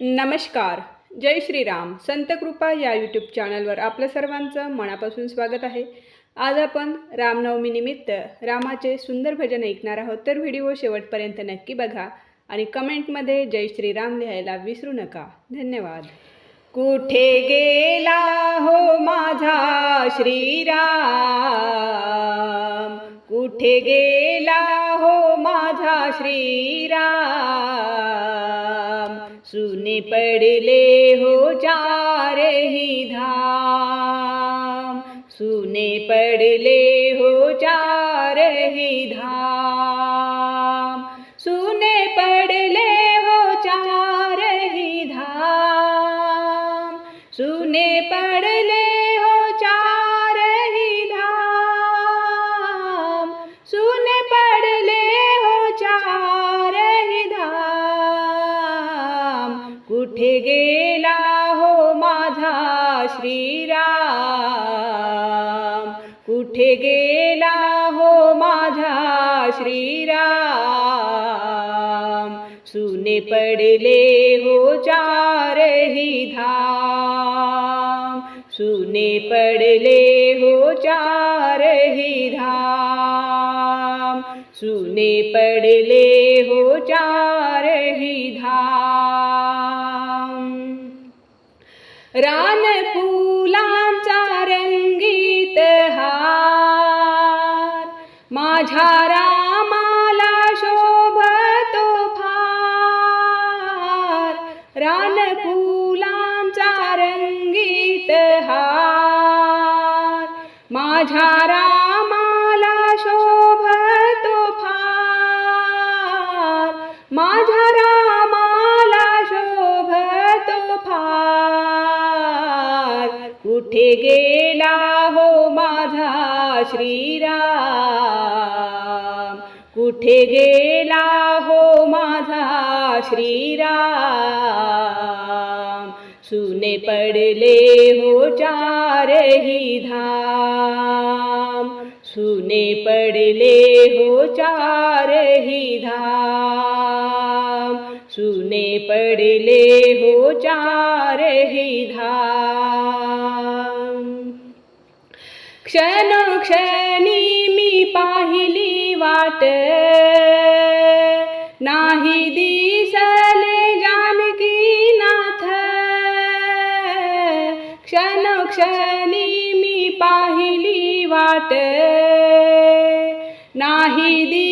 नमस्कार. जय श्रीराम. संत कृपा या यूट्यूब चॅनलवर आपलं सर्वांचं मनापासून स्वागत आहे. आज आपण रामनवमीनिमित्त रामाचे सुंदर भजन ऐकणार आहोत. तर व्हिडिओ शेवटपर्यंत नक्की बघा आणि कमेंटमध्ये जय श्रीराम लिहायला विसरू नका. धन्यवाद. कुठे गेला हो माझा श्रीराम? कुठे गेला हो माझा श्रीराम? सुने पडले हो चारही धाम। सुने पडले हो चारही धाम। कुठे गेला हो माझा श्रीराम. कुठे गेला हो माझा श्रीराम. सुने पडले हो चारही धाम. सुने पडले हो चारही धाम. सुने पडले हो चारही रान फुलांचा रंगीत हार माझ्या रामाला शोभतो फार रान फुलांचा रंगीत हार माझ्या रामाला शोभतो फार माझ्या कुठे गेला हो माझा श्रीराम. कुठे गेला हो माझा श्रीराम? सुने पडले हो चारही धाम. सुने पडले हो चारही धाम. सुने पडले हो चारही धाम. क्षणोक्षणी मी पाहिली वाट. नाही दिसले जानकी नाथ क्षणोक्षणी मी पाहिली वाट. नाही दि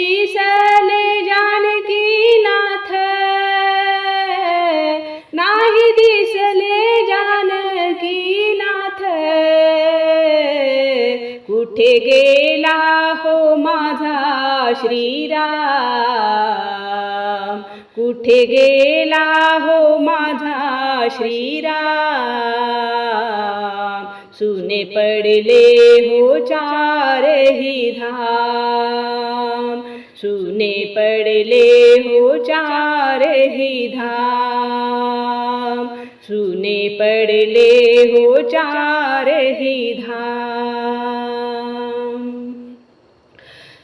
गेला हो माझा श्रीराम. कुठे गेला हो माझा श्रीराम? सुने पडले हो चारही धाम. सुने पडले हो चारही धाम. सुने पडले हो चार चारही धाम.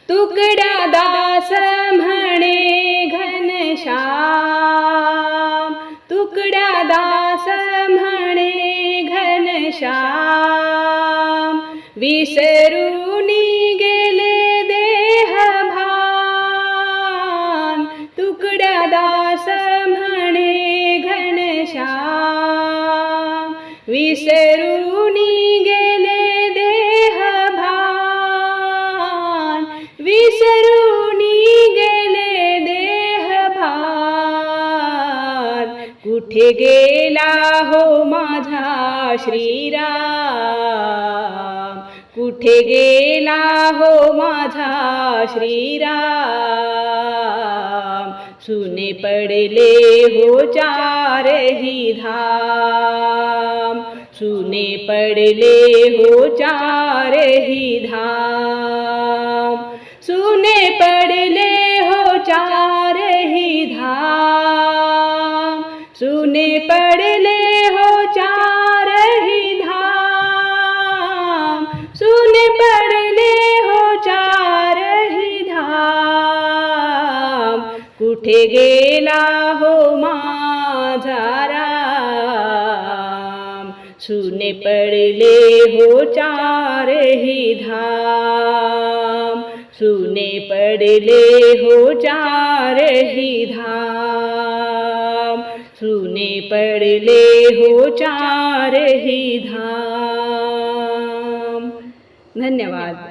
तुकडा दास म्हणे घनश्याम तुकडा दास म्हणे घनश्याम विसरून गेले देह भान. तुकडा दास म्हणे घनश्याम विसरू कुठे गेला हो माझा श्रीराम. कुठे गेला हो माझा श्रीराम? सुने पडले हो चारही धाम. सुने पडले हो चारही धाम. सुने पडले सुने ले हो चारही धाम। सुने पडले हो चारही धाम। कुठे गेला हो माझा सुने पडले हो चार ही धाम। सुने पडले हो चार ही धाम। सुने पडले हो चार ही धाम। धन्यवाद।